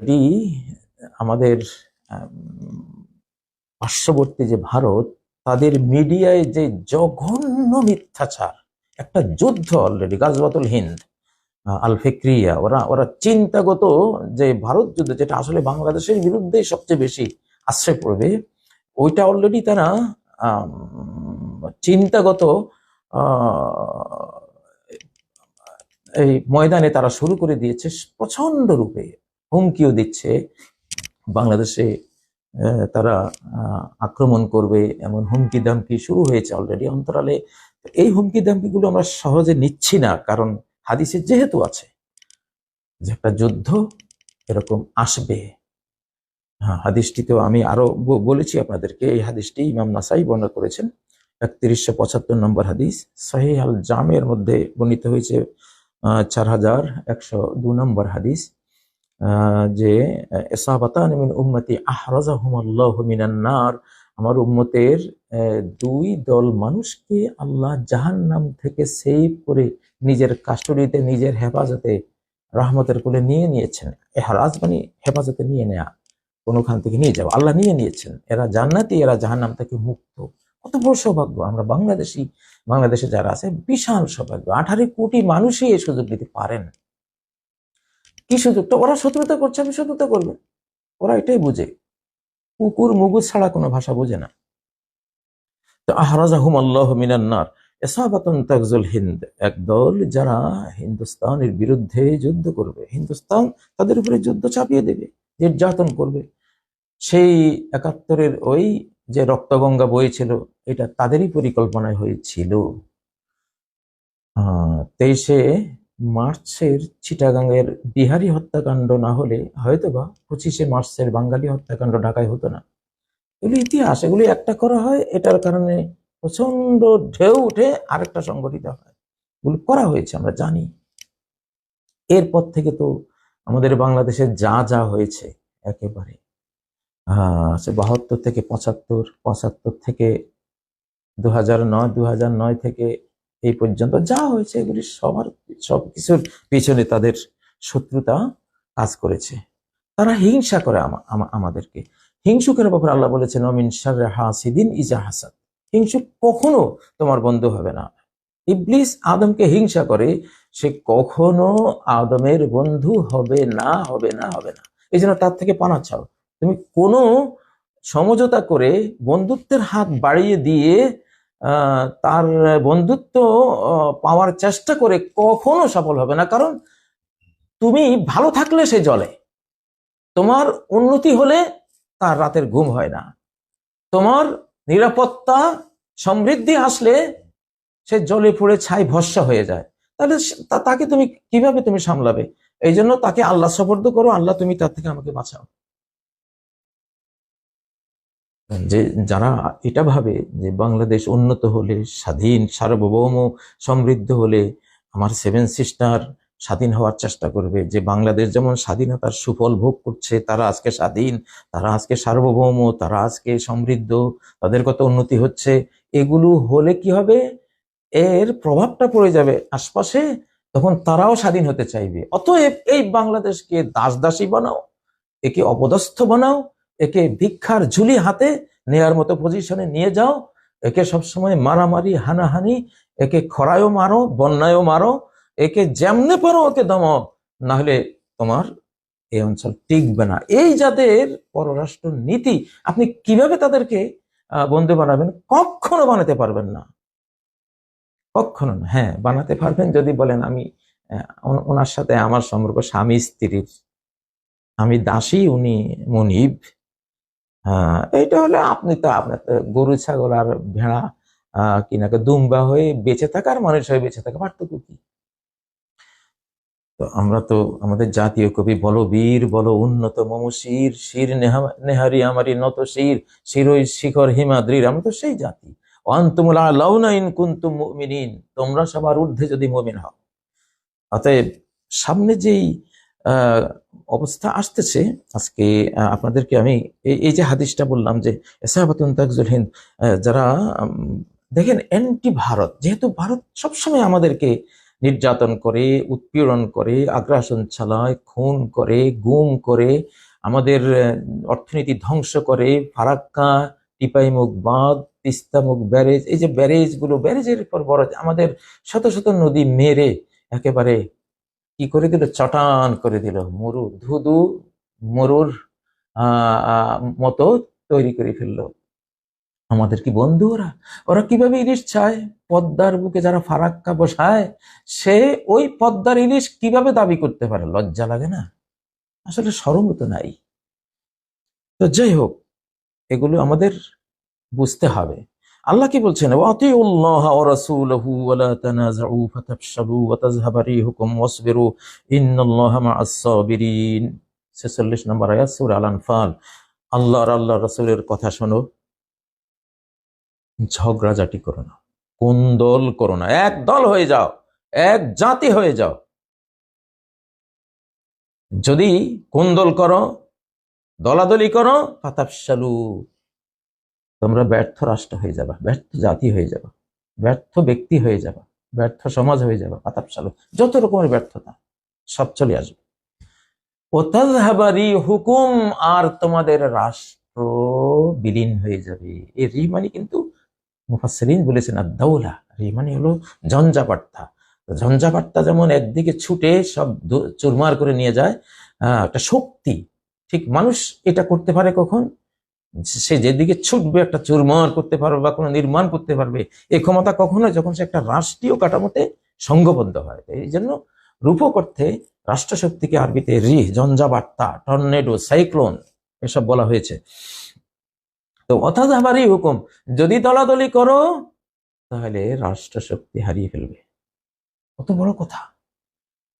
এটি আমাদের পার্শ্ববর্তী যে ভারত, তাদের মিডিয়ায় যে জঘন্য মিথ্যাচার, একটা যুদ্ধ অলরেডি গাজবাতুল হিন্দ আল ফিক্রিয়া, ওরা ওরা চিন্তাগত যে ভারত যুদ্ধ, যেটা আসলে বাংলাদেশের বিরুদ্ধে সবচেয়ে বেশি আশ্রয় পড়বে ওইটা অলরেডি তারা চিন্তাগত এই ময়দানে তারা শুরু করে দিয়েছে প্রচণ্ড রূপে। হুমকিও দিচ্ছে। বাংলাদেশে তারা আক্রমণ করবে এমন হুমকি দামকি শুরু হয়েছে অলরেডি অন্তরালে। এই হুমকি দামকিগুলো আমরা সহজে নিচ্ছি না, কারণ হাদিসে যেহেতু আছে যে একটা যুদ্ধ এরকম আসবে। হ্যাঁ হাদিসটি তো আমি আরও বলেছি আপনাদেরকে, এই হাদিসটি ইমাম নাসাই বর্ণনা করেছেন। একত্রিশশো পঁচাত্তর নম্বর হাদিস সহি আল জামের মধ্যে বর্ণিত হয়েছে চার হাজার একশো দু নম্বর হাদিস। যে উম্মতি আল্লাহ আমার উম্মতের দুই দল মানুষকে আল্লাহ জাহান্নাম থেকে সেভ করে নিজের কাস্টডিতে, নিজের হেফাজতে, রহমতের কোলে নিয়ে নিয়েছেন। এহারাজ মানে হেফাজতে নিয়ে নেয়া, কোনোখান থেকে নিয়ে যাওয়া। আল্লাহ নিয়ে নিয়েছেন। এরা জান্নাতি, এরা জাহান্নাম থেকে মুক্ত। কত বড় সৌভাগ্য। আমরা বাংলাদেশি, বাংলাদেশে যারা আছে, বিশাল সৌভাগ্য। আঠারো কোটি মানুষই এই সুযোগ দিতে পারেন। কি সুযোগটা? ওরা শত্রুতা করছে, আমি শত্রুতা করবে। ওরা এটাই বুঝে। কুকুর, মুগুর ছাড়া কোনো ভাষা বোঝে না। তো আহরাজাহুম আল্লাহ মিনান্নার এসাবাতন তাকজুল হিন্দ। একদল যারা হিন্দুস্তানের বিরুদ্ধে যুদ্ধ করবে। হিন্দুস্তান তাদের উপরে যুদ্ধ চাপিয়ে দেবে, নির্যাতন করবে। সেই একাত্তরের ওই যে রক্তগঙ্গা বইছিল এটা তাদেরই পরিকল্পনায় হয়েছিল। তেইশে মার্চের চিটাগাংয়ের বিহারি হত্যাকাণ্ড না হলে হয়তোবা পঁচিশে মার্চের বাঙালি হত্যাকাণ্ড ঢাকায় হতো না। এগুলি ইতিহাস, এগুলি একটা করা হয়, এটার কারণে প্রচণ্ড ঢেউ উঠে আরেকটা সংগঠিত হয়। এগুলো করা হয়েছে, আমরা জানি। এরপর থেকে তো আমাদের বাংলাদেশে যা যা হয়েছে, একেবারে। সে বাহাত্তর থেকে পঁচাত্তর পঁচাত্তর থেকে দু হাজার নয় দু হাজার নয় থেকে এই পর্যন্ত যা হয়েছে এগুলি সবার সব কিছুর পিছনে তাদের শত্রুতা কাজ করেছে। তারা হিংসা করে আমা- আমা- আমাদেরকে। হিংসুকের ব্যাপারে আল্লাহ বলেছেন অমিন শাররে হাসিদিন ইজা হাসাদ। হিংসুক কখনো তোমার বন্ধু হবে না। ইবলিস আদমকে হিংসা করে, সে কখনো আদমের বন্ধু হবে না হবে না হবে না। এই জন্য তার থেকে পানা চাও তুমি কোনো সমঝোতা করে বন্ধুত্বের হাত বাড়িয়ে দিয়ে তার বন্ধুত্ব পাওয়ার চেষ্টা করে কখনো সফল হবে না। কারণ তুমি ভালো থাকলে সে জলে তোমার উন্নতি হলে তার রাতের ঘুম হয় না। তোমার নিরাপত্তা, সমৃদ্ধি আসলে সে জলে পড়ে ছাই ভস্যা হয়ে যায়। তাহলে তাকে তুমি কীভাবে তুমি সামলাবে? এই জন্য তাকে আল্লাহ সফর্দ করো। আল্লাহ তুমি তার থেকে আমাকে বাঁচাও। যে যারা এটা ভাবে যে বাংলাদেশ উন্নত হলে, স্বাধীন, সার্বভৌম, সমৃদ্ধ হলে আমার সেভেন সিস্টার স্বাধীন হওয়ার চেষ্টা করবে। যে বাংলাদেশ যেমন স্বাধীনতার সুফল ভোগ করছে, তারা আজকে স্বাধীন, তারা আজকে সার্বভৌম, তারা আজকে সমৃদ্ধ, তাদের কত উন্নতি হচ্ছে, এগুলো হলে কি হবে? এর প্রভাবটা পড়ে যাবে আশপাশে, তখন তারাও স্বাধীন হতে চাইবে। অতএব এই বাংলাদেশকে দাস দাসী বানাও, একে অপদস্থ বানাও একে ভিক্ষার ঝুলি হাতে নেয়ার মতো পজিশনে নিয়ে যাও। একে সবসময় মারামারি, হানাহানি, একে খরায়ও মারো, বন্যায়ও মারো, একে যেমনে পারো ওকে দমাও না হলে তোমার এই অঞ্চল টিকবে না। এই যাদের পররাষ্ট্র নীতি, আপনি কীভাবে তাদেরকে বন্ধু বানাবেন? কখনো বানাতে পারবেন না। কখনো না। হ্যাঁ বানাতে পারবেন যদি বলেন, আমি ওনার সাথে আমার সম্পর্ক, স্বামী স্ত্রীর। আমি দাসী, উনি মনিব। হ্যাঁ এইটা হলে আপনি তো আপনার গরু, ছাগল আর ভেড়া, আহ কি নাকি দুম্বা হয়ে বেঁচে থাকার মানুষ হয়ে বেঁচে থাকা, পার্থক্য কি? তো আমরা তো আমাদের জাতীয় কবি, বলো বীর, বলো উন্নত মম শির নেহা- নেহারি আমারি নত শির, শিরই শিখর হিমাদ্রির আমরা তো সেই জাতি। অন্তমুলা লাউনাইন কুন্তুম তোমরা সবার ঊর্ধ্বে যদি মুমিন হও। অতএব সামনে যেই অবস্থা আসতেছে। আজকে আপনাদেরকে আমি এই- যে হাদিসটা বললাম যে, এসাহাবাতুন তাকজুল হিন্দ যারা দেখেন অ্যান্টি ভারত যেহেতু ভারত সবসময় আমাদেরকে নির্যাতন করে, উৎপীড়ন করে, আগ্রাসন চালায়, খুন করে, গুম করে, আমাদের অর্থনীতি ধ্বংস করে, ফারাক্কা, টিপাইমুখ বাঁধ, তিস্তামুখ ব্যারেজ, এই যে ব্যারেজগুলো, ব্যারেজের পর বড়, আমাদের শত শত নদী মেরে একেবারে কি করে দিল? চটান করে দিল। মরু, ধুধু মরুর মতো তৈরি করে ফেলল। আমাদের কি বন্ধু ওরা? ওরা কীভাবে ইলিশ চায়? পদ্মার বুকে যারা ফারাক্কা বসায়, সে ওই পদ্মার ইলিশ কীভাবে দাবি করতে পারে? লজ্জা লাগে না? আসলে সরম তো নাই। তো যাই হোক, এগুলো আমাদের বুঝতে হবে। আল্লাহ কি বলছেন? ওয়াতিউল্লাহ ওয়া রাসূলহু ওয়া লা তানাযাউ ফাতাফশালু ওয়া তাযহাবা রিহুকুম ওয়াসবিরু ইন্নাল্লাহা মা'আস সাবিরিন। 46 নম্বর আয়াত, সূরা আল আনফাল আল্লাহ আর রাসূলের কথা শোনো। ঝগড়াঝাটি করো না। কোন দল করো না। এক দল হয়ে যাও। এক জাতি হয়ে যাও। যদি কোন দল করো, দলাদলি করো, ফাতাফশালু। তোমরা ব্যর্থ রাষ্ট্র হয়ে যাবা, ব্যর্থ জাতি হয়ে যাবা, ব্যর্থ ব্যক্তি হয়ে যাবা, ব্যর্থ সমাজ হয়ে যাবা ফাতাফশালু যত রকমের ব্যর্থতা সব চলে আসবে। হুকুম, আর তোমাদের রাষ্ট্র বিলীন হয়ে যাবে। এই রি মানে কিন্তু মুফাসসিরিন বলেছেন আদাউলা রি মানে হলো ঝঞ্ঝাপাট্টা ঝঞ্ঝাপাট্টা যেমন একদিকে ছুটে সব চুরমার করে নিয়ে যায় একটা শক্তি, ঠিক মানুষ এটা করতে পারে কখন? সে যেদিকে ছুটবে একটা চুরমার করতে পারবে বা কোনো নির্মাণ করতে পারবে এই ক্ষমতা কখনো যখন সে একটা রাষ্ট্রীয় কাঠামোতে সংঘবদ্ধ হয়। এই জন্য রূপক অর্থে রাষ্ট্রশক্তিকে আরবিতে রি ঝঞ্ঝাবার্তা টর্নেডো, সাইক্লোন এসব বলা হয়েছে। তো অর্থাৎ আমারই হুকুম, যদি দলাদলি করো, তাহলে রাষ্ট্রশক্তি হারিয়ে ফেলবে। কত বড় কথা।